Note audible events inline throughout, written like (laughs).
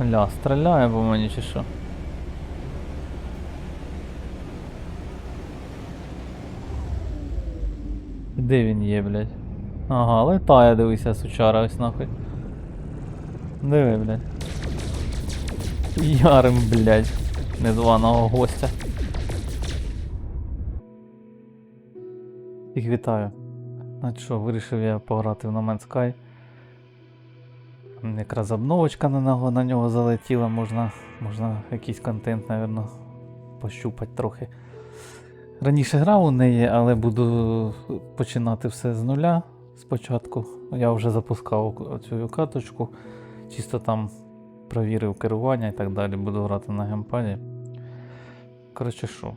Ля, стріляє по мені чи що? Де він є, блядь? Ага, летає, дивися, сучара ось нахуй. Диви, блядь. Ярим, блядь, незваного гостя. Їх вітаю. Значить що, вирішив я пограти в No Man's Sky. Якраз обновочка на нього, на нього залетіла, можна, можна якийсь контент, напевно, пощупати трохи. Раніше грав у неї, але буду починати все з нуля спочатку. Я вже запускав цю каточку, чисто там провірив керування і так далі. Буду грати на геймпаді. Коротше що,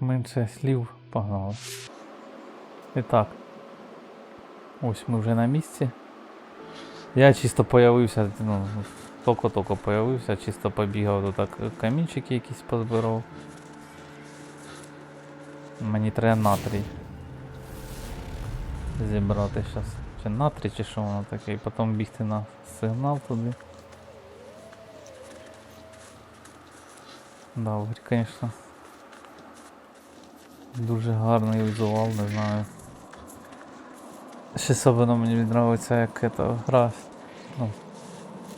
менше слів, погнали. І так. Ось ми вже на місці. Я чисто появився, ну, тільки-тільки появився, чисто побігав тут так камінчики якісь позбирав. Мені треба натрій. Зібрати зараз. Чи натрій, чи що воно таке, і потім бігти на сигнал туди. Да, в звісно. Дуже гарний візуал, не знаю. Ще особливо мені подобається, як эта гра ну,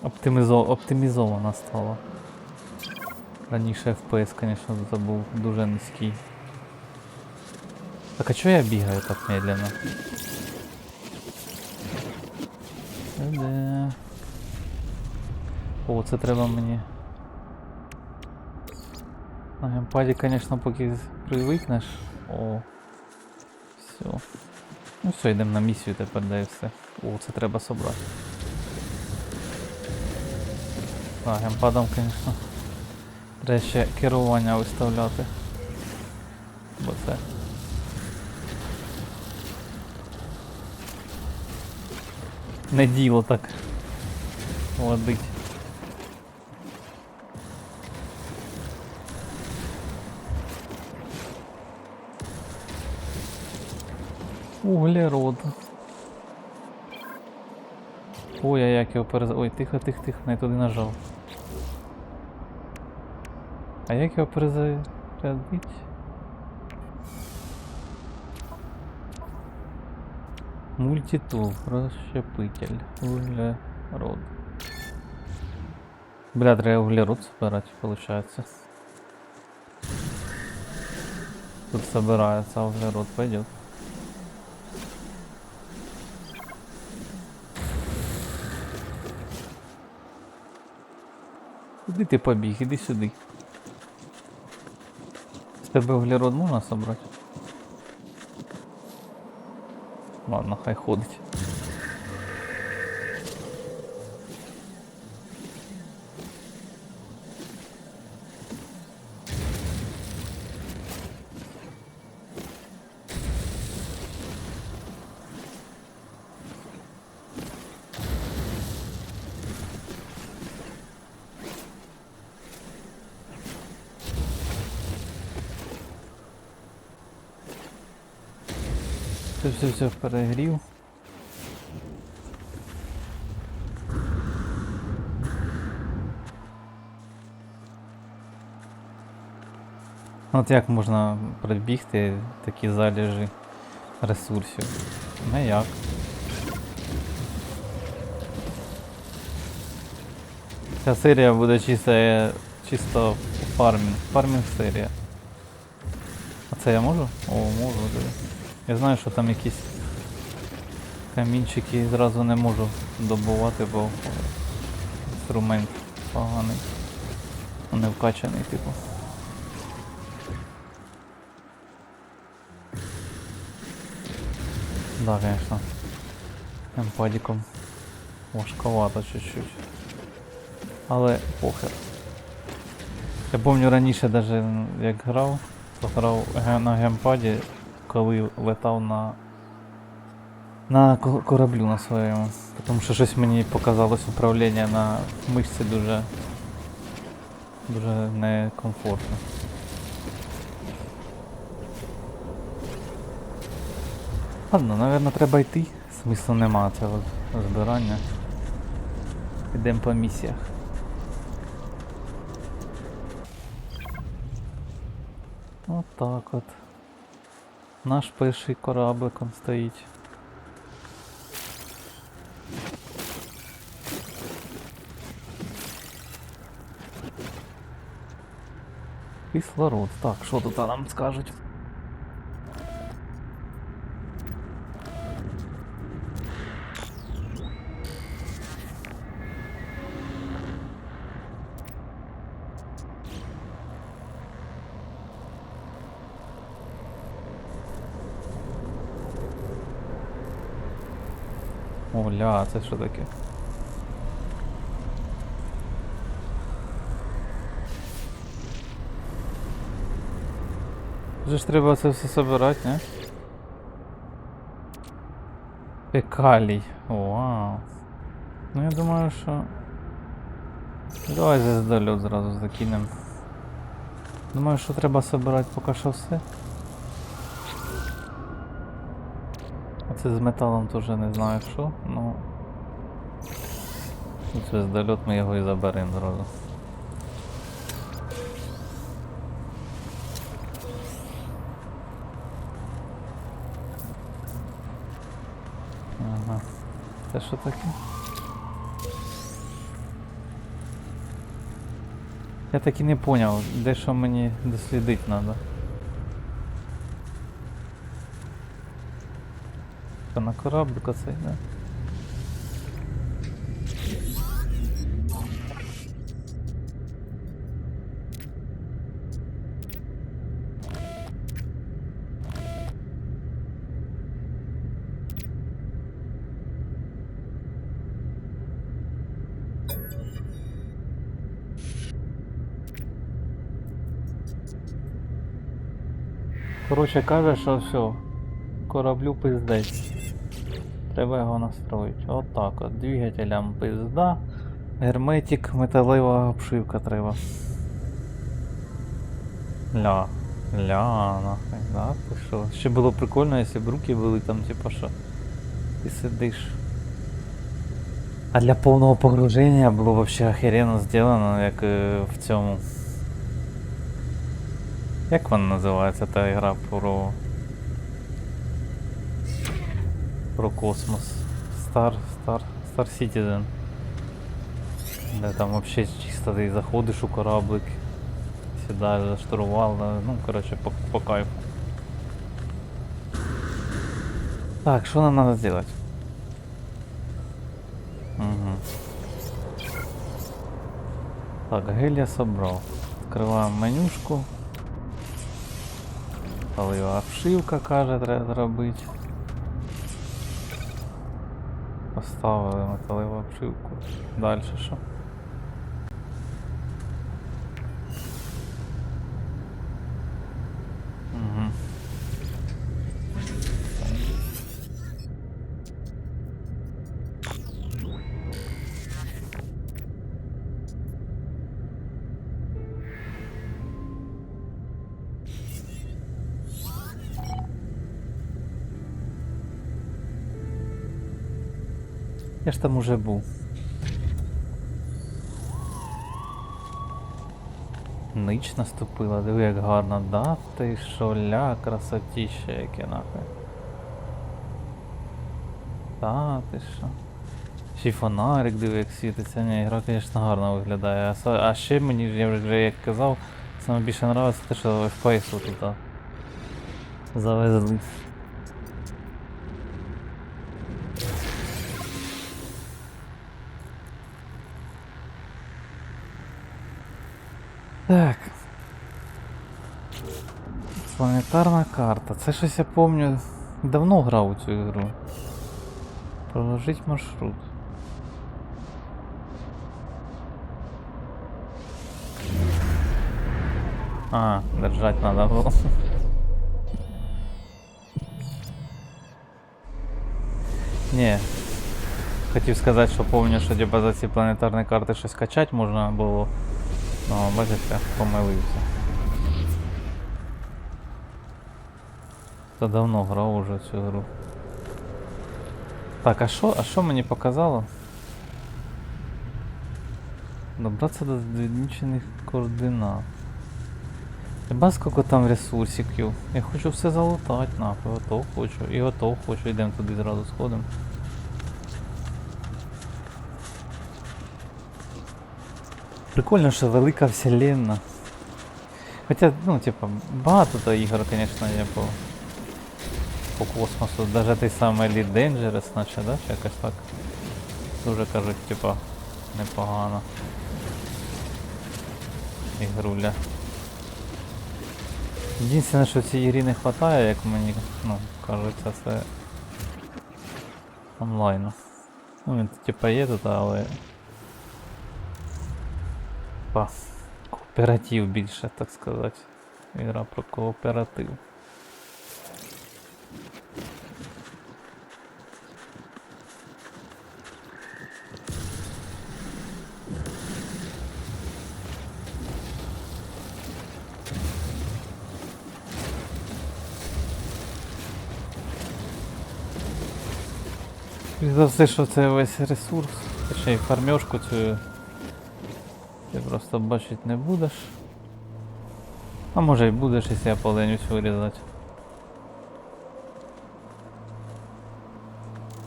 оптимізо... оптимізована стала. Раніше FPS, звісно, це був дуже низький. Так а чого я бігаю так медленно? Де? О, це треба мені. На геймпаді, звісно, поки привикнеш. О. Все. Ну все, йдемо на місію тепер, да і все. О, це треба собрати. Так, геймпадом, звісно. Треба ще керування виставляти. Бо це. Не діло так. Водить. Углерод. Ой, а як його перез... Ой, тихо, тихо, тихо, не туди нажав. А як його перезарядить? Мультитул, розщепитель, углерод. Бля, треба углерод собирать, получается. Тут собирается углерод, пойдет. Куди ти побіг? Іди сюди. З тебе углерод можна собрати? Ладно, хай ходить. Все, все, все, перегрів. От як можна пробігти такі залежі ресурсів? Не як. Ця серія буде чисто, чисто фармінг. Фармінг серія. А це я можу? О, можу, диви. Я знаю, що там якісь камінчики зразу не можу добувати, бо інструмент поганий. Ну, Не вкачаний, типу. Да, конечно. Емпадіком важковато чуть-чуть. Але похер. Я пам'ятаю раніше даже як грав, то грав на геймпаді, коли летав на на кораблю на своєму. Тому що щось мені показалось управління на мишці дуже дуже некомфортно. Ладно, напевно, треба йти. Смислу нема цього збирання. Йдемо по місіях. Отак от. Наш перший кораблик он стоїть. Кислород. Так, що тут нам скажуть? Оля, це що таке? Вже ж треба це все собирати, не? Пекалій. Вау. Ну я думаю, що. Давай звездольот зразу закинем. Думаю, що треба собирати поки що все. Це з металом теж не знаю що, ну. Звездольот ми його і заберемо зразу. Ага. Це що таке? Я так і не поняв, де що мені дослідити треба. На кораблику цей, да? Коротше каже, що все, кораблю пиздець. Треба його настроїти. Отак от. Двигателям пизда. Герметик, металева обшивка треба. Ля. Ля, нахуй, да? Ти що? Ще було прикольно, якщо б руки були там, типа що. Ти сидиш. А для повного погруження було вообще охеренно зроблено, як е, в цьому. Як вона називається та гра про. Про космос. Star, Star, Star Citizen. Де там вообще чисто ти заходиш у кораблик, сідаєш за штурвал, да, ну коротше по, по кайфу. Так, що нам надо сделать? Угу. Так, гель я собрал. Открываем менюшку. Палива обшивка каже, треба зробити. Поставили металеву обшивку. Далі що? Я ж там уже був. Нич наступила, диви як гарно, да? Ти що, ля, красотіще яке нахуй. Та, ти що. Ще фонарик диви як світиться, ні, гра, звісно, гарно виглядає. А, ще мені, я вже як казав, саме більше подобається те, що FPS тут завезли. Так. Планетарна карта. Це щось я помню. Давно грав у цю ігру. Проложить маршрут. А, держать надо було. Ні. Хотів сказати, що помню, що типа за ці планетарні карти щось качати можна було. Ну, бачите, помилився. Та давно грав уже цю гру. Так, а що, а що мені показало? Добратися до відмічених координат. Хіба скільки там ресурсиків? Я хочу все залутати, нахуй, ото хочу, і ото хочу, йдемо туди зразу сходимо. Прикольно, що велика вселенна. Хоча, ну, типа, багато то ігор, звісно, є по, по космосу. Даже той самий Elite Dangerous, наче, да? Чи якось так. Дуже кажуть, типа, непогано. Ігруля. Єдине, що в цій ігрі не вистачає, як мені, ну, кажеться, це онлайну. Ну, він типа є тут, але. Па. Кооператив більше, так сказати. Ігра про кооператив. За що це весь ресурс, точніше фармежку цю ти просто бачити не будеш. А може і будеш, якщо я поленюсь вирізати.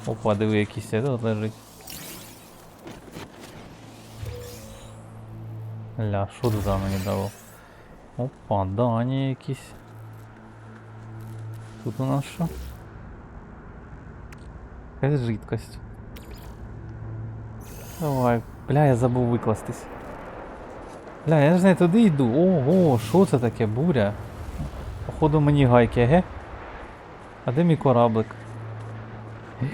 Опа, диви, якийсь тут лежить. Ля, що за мені дало? Опа, дані якісь. Тут у нас що? Якась жидкость. Давай. Бля, я забув викластись. Бля, я ж не туди йду. Ого, що це таке, буря? Походу мені гайки, ге? А де мій кораблик? (gasps)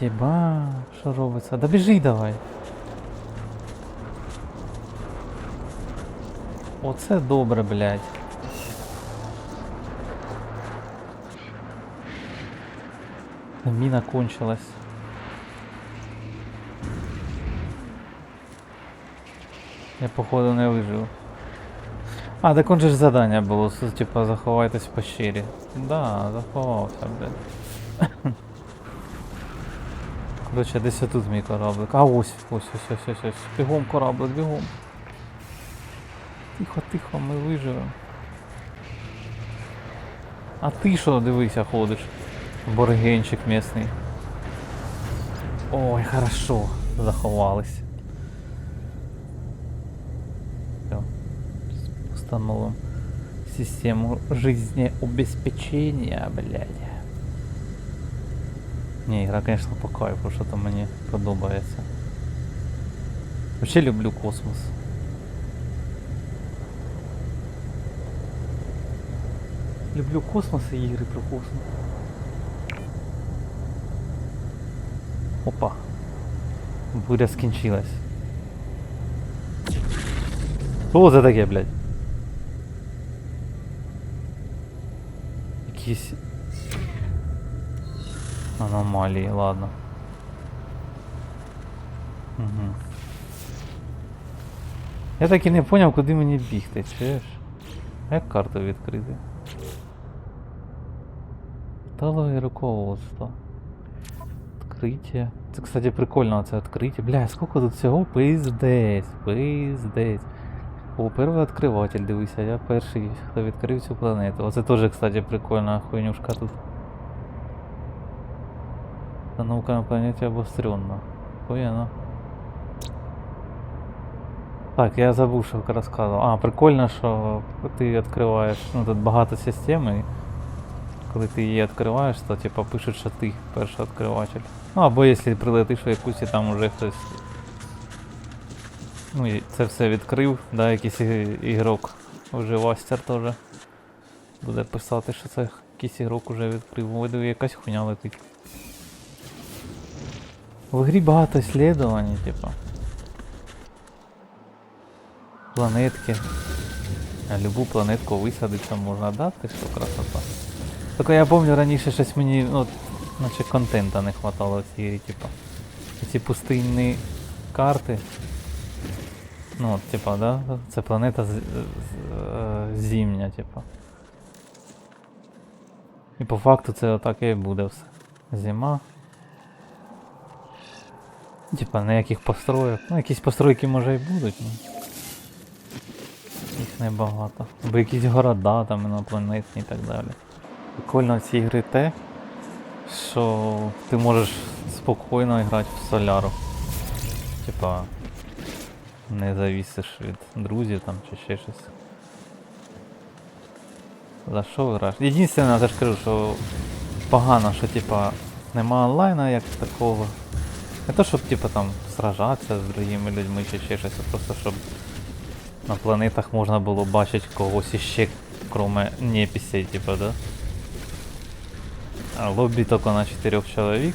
Єба, що робиться? Да біжи давай. Оце добре, блядь. Міна кончилась. Я походу не вижив. А, так он же ж задання типа заховайтесь в пещері. Да, заховався, блядь. (laughs) Короче, десь отут мій кораблик. А ось, ось, ось, ось, ось, ось. Бігом кораблик, бігом. Тихо, тихо, ми виживемо. А ти що, дивися, ходиш? Боргенчик місний. Ой, хорошо, заховались. Всё. Установим систему жизнеобеспечения, блядь. Не, игра, конечно, по кайфу, що то мені подобається. Вообще люблю космос. Люблю космос і ігри про космос. Опа. Буря скінчилась. Що це таке, блядь? Якісь аномалії, ладно. Угу. Я так і не поняв, куди мені бігти, чуєш? Як карту відкрити? Талове руководство. Открытие. Це, кстати, прикольно це відкриття. Бля, скільки тут всього? Пиздець, пиздець. О, перший відкриватель, дивися, я перший, хто відкрив цю планету. Оце теж, кстати, прикольна хуйнюшка тут. Установка на планеті обостренно. Хуяно. Так, я забув, що розказував. А, прикольно, що ти відкриваєш. Ну тут багато систем і коли ти її відкриваєш, то типа пишуть, що ти перший відкриватель. Ну або якщо прилетиш в якусь і там уже хтось. Ну це все відкрив, да, якийсь ігрок, вже Вастер теж буде писати, що це якийсь ігрок уже відкрив. Видив, якась хуйня летить. В грі багато слідувань, типа. Планетки. Любу планетку висадити можна дати, що красота. Тільки я пам'ятаю раніше щось мені, ну, наче контента не хватало цій типа. Ці пустинні карти. Ну, от, типа, да? Це планета з, з, е, зімня, типа. І по факту це отак і буде все. Зима. Типа ніяких построїк. Ну, якісь постройки може і будуть, ну. Їх небагато. Або якісь города там інопланетні і так далі. Прикольно в цій гри те, що ти можеш спокійно грати в соляру. Типа не завісиш від друзів там чи ще щось. За що граєш? Єдине, я ж кажу, що погано, що типа нема онлайна як такого. Не то, щоб типа там сражатися з другими людьми чи ще щось, а просто щоб на планетах можна було бачити когось іще, кроме неписей, типа, да? Лобби только на 4 человек.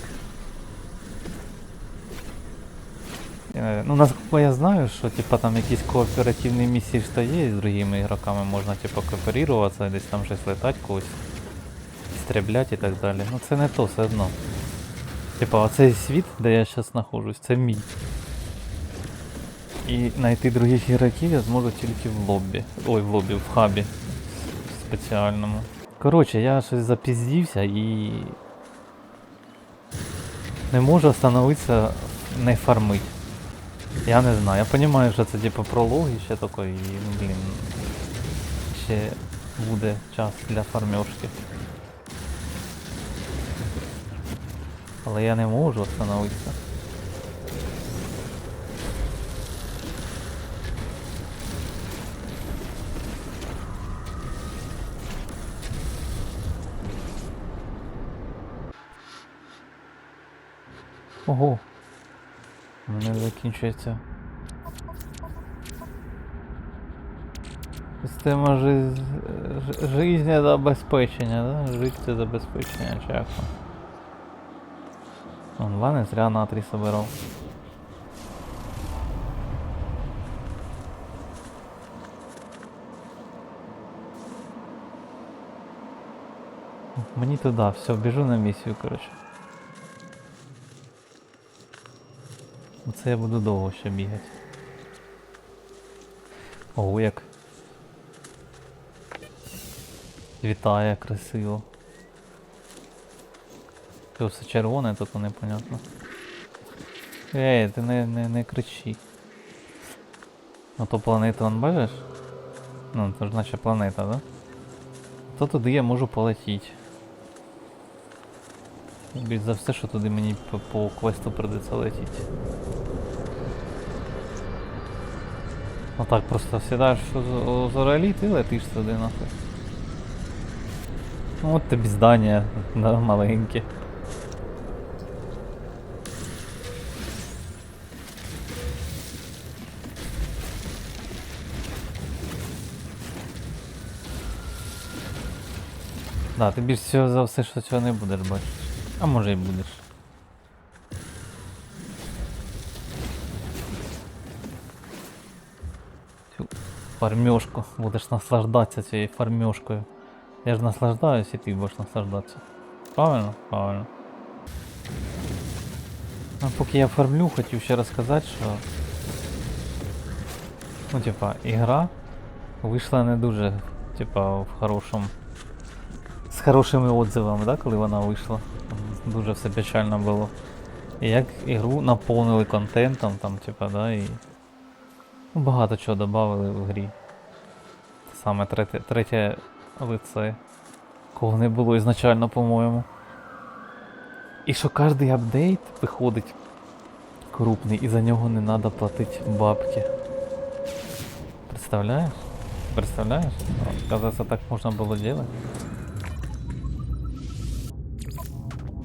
Ну, насколько я знаю, що типа там якісь кооперативні місії що є, з другими ігроками можна типа кооперуватися, десь там щось летати когось, стріляти і так далі. Ну це не то все одно. Типа оцей світ, де я зараз знаходжусь, це мій. І знайти других ігроків я зможу тільки в лоббі. Ой, в лоббі, в хабі спеціальному. Коротше, я щось запіздівся і. Не можу остановитися не фармить. Я не знаю. Я розумію, що це типу прологи ще таке і, ну, блін. Ще буде час для фармежки. Але я не можу остановитися. Ого. У мене закінчується. Система жиз... жизнезабезпечення, да? Життєзабезпечення, чи як там. Он ладно, зря натрій собирав. Мені туди, все, біжу на місію, коротше. Оце я буду довго ще бігати. Ого, як. Вітає красиво. Це все червоне, тут непонятно. Ей, ти не, не, не кричи. Ну то планету он бачиш? Ну, то ж наче планета, да? То туди я можу полетіти. Більш за все, що туди мені по, по квесту придеться летіти. Отак просто сідаєш у зореліт і летиш туди нахуй. Ну от тобі здання да, маленьке. Да, ти більш всього за все, що цього не будеш бачити. А може і будеш. Фармёшку. Будеш наслаждатися цією фармёшкою. Я ж наслаждаюсь і ти будеш наслаждатися. Правильно? Правильно. А поки я фармлю, хотів ще розказати, що. Ну, типа, ігра вийшла не дуже, типа, в хорошому. З хорошими отзивами, да, коли вона вийшла. Дуже все печально було. І як ігру наповнили контентом, там, типа, да, і. Ну, багато чого додали в грі. Саме третє, третє лице. Кого не було ізначально, по-моєму. І що кожний апдейт виходить крупний, і за нього не треба платити бабки. Представляєш? Представляєш? Оказывается, так можна було делать.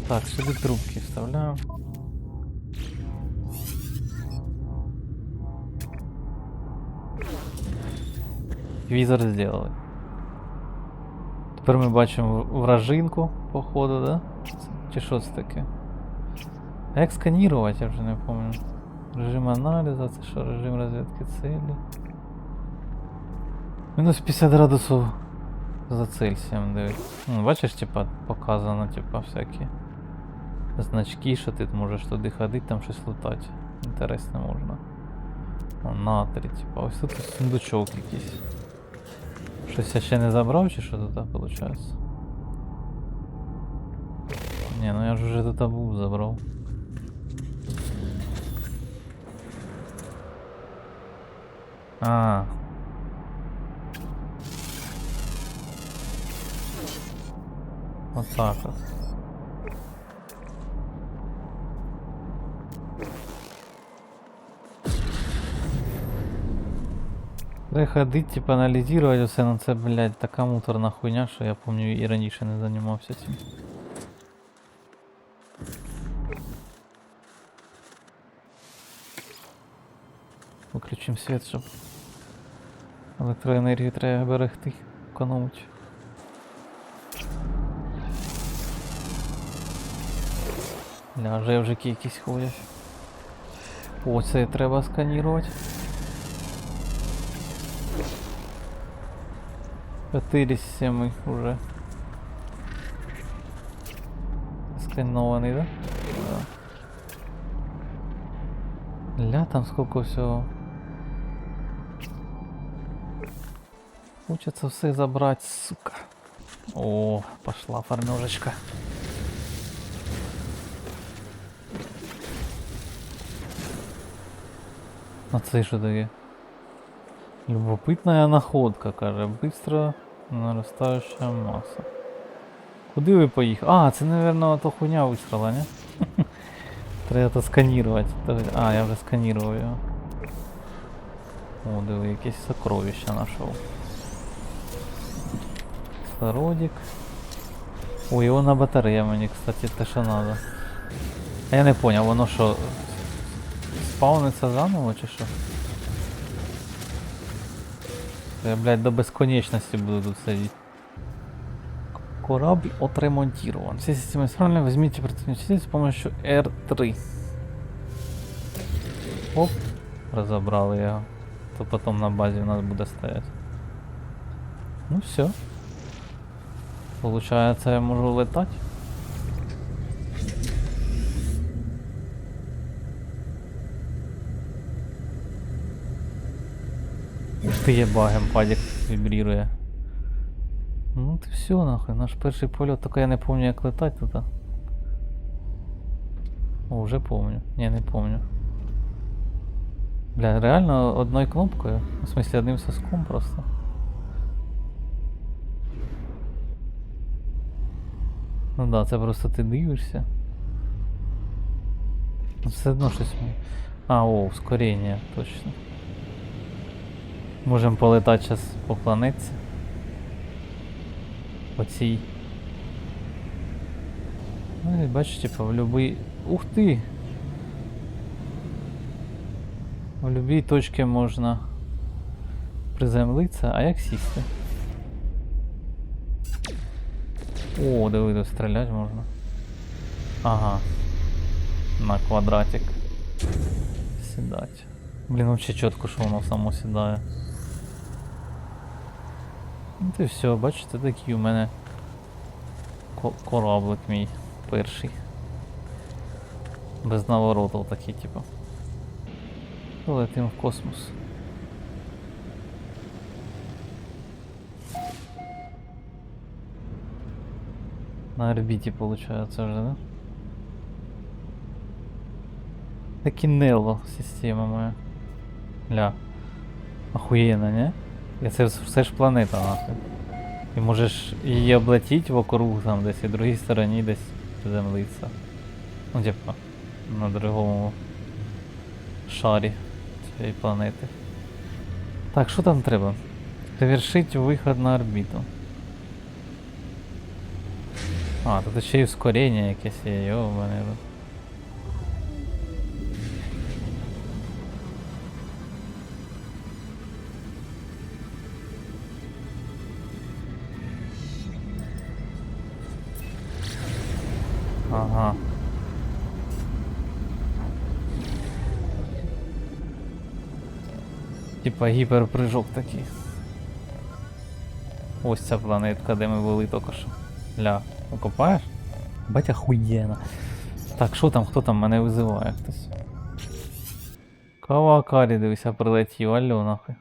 Так, сюди трубки вставляю. Візор зробили. Тепер ми бачимо вражинку, походу, да? Чи що це таке? А як сканірувати, я вже не пам'ятаю. Режим аналізу, це що, режим розвідки цілі. Мінус 50 градусів за Цельсієм, дивись. Ну, бачиш, типа, показано, типа, всякі значки, що ти можеш туди ходити, там щось лутати. Інтересно можна. О, натрій, типа, ось тут сундучок якийсь. Что я ще не забрав чи що тут виходить? Не, ну я ж уже тут табу забрал. А. Вот так вот. Треба ходити, типа аналізувати все, ну це, блядь, така муторна хуйня, що я пам'ятаю і раніше не займався цим. Виключимо світ, щоб електроенергію треба берегти, економити. Ля, жевжики якісь ходять. О, це треба сканувати. 4 з 7 уже. Сканований, да? Да. Ля, там сколько всього. Хочется все забрать, сука. О, пошла фармежечка. А це що таке? Любопытная находка, каже. Быстро наростающая масса. Куди ви поїхали? А, це, наверное, то хуйня вистріла, не? (laughs) Треба то сканувати. То- А, я вже сканував його. О, диви, якесь сокровище знайшов. Кислородик. О, його на батарея мені, кстати, те, що надо. А я не поняв, воно що, спавниться заново чи що? Та Я, блядь, до безконечности буду тут сидеть. Корабль отремонтирован. Все системы исправлены. Возьмите противную частицу с помощью R3. Оп. Разобрали його. То потом на базе у нас буде стоять. Ну все. Получается, я можу летать. Ти єба, гемпадик вібрірує. Ну ти все нахуй, наш перший польот, тільки я не пам'ятаю як летать тут. О, вже помню. Ні, не помню. Бля, реально одною кнопкою? В смысле одним соском просто. Ну да, це просто ти дивишся. Все одно щось. А, о, ускорення, точно. Можемо полетати зараз по планетці. По цій. Ну і бачиш, типа, в любий. Ух ти! В любій точці можна приземлитися, а як сісти? О, диви, тут стріляти можна. Ага. На квадратик. Сідать. Блін, вообще чітко, що воно само сідає. Ну ти все, бачите, такий у мене ко- кораблик мій перший. Без наворотів такий, типу. Летим в космос. На орбіті, получается вже, да? Такінело система моя. Ля. Охуєнно, не? І це все ж планета нахуй. І можеш її облетіти вокруг там десь і в другій стороні десь приземлитися. Ну, типа, на другому шарі цієї планети. Так, що там треба? Завершить виход на орбіту. А, тут ще й ускорення якесь є, йобане. рот. Ага. Типа гіперпрыжок такий. Ось ця планетка, де ми були тільки що. Ля, окопаєш? Батя хуєна. Так, що там, хто там мене визиває хтось? Кавакарі, дивися, прилетів, алло нахуй.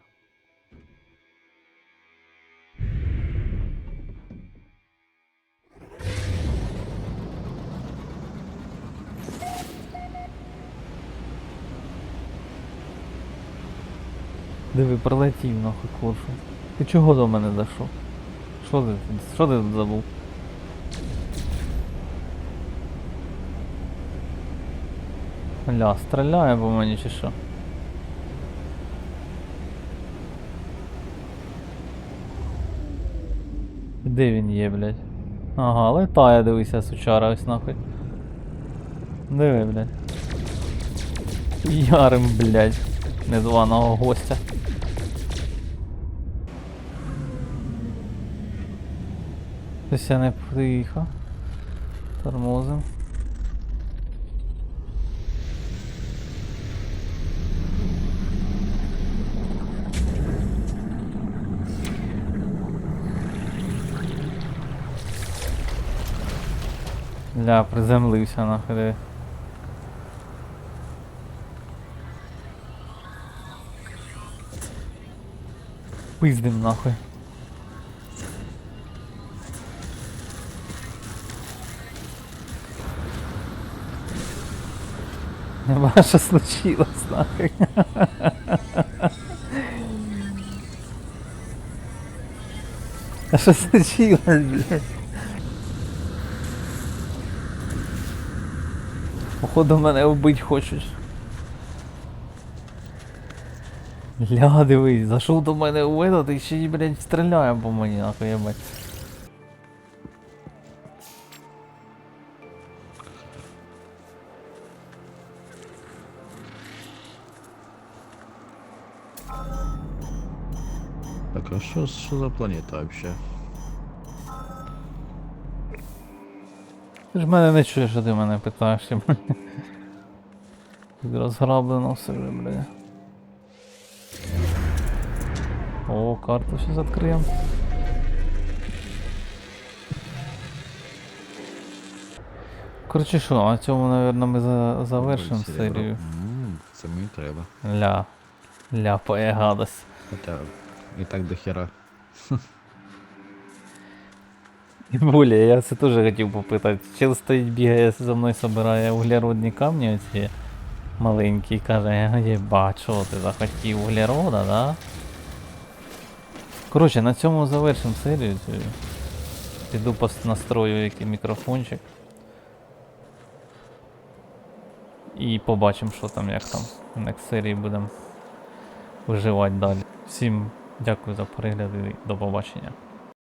Диви, пролетів нахуй коршу. Ти чого до мене зайшов? Що ти що ти тут забув? Ля, стріляє по мені чи що? Де він є, блядь? Ага, летає, дивися, сучара ось нахуй. Диви, блядь. Ярим, блядь, незваного гостя. Хтось я не приїхав. Тормозим. Ля, приземлився диви. Пиздим нахуй. (laughs) Що случилось нахуй. А що случилось, блядь? Походу мене вбить хочуть. Ля, дивись, зайшов до мене у этот і ще блядь, стріляє по мені, нахуй, єбать. Що, що за планета вообще? Ти ж мене не чуєш, що ти мене питаєш. єбать. Тут розграблено все, вже, бля. О, карту сейчас відкриємо. Коротше, що, на цьому, наверное, ми за завершимо серію. Це мені треба. Ля. Ля, Ляпає гадость. І так до хера. Более, я це теж хотів попитати. Чел стоїть, бігає за мною собирає углеродні камні оці маленькі, і каже, єбать, що ти захотів углерода, да? Коротше, на цьому завершимо серію. цю. Пос- настрою який мікрофончик. І побачимо, що там, як там. В next серії будемо виживати далі. Всім дякую за перегляд і до побачення.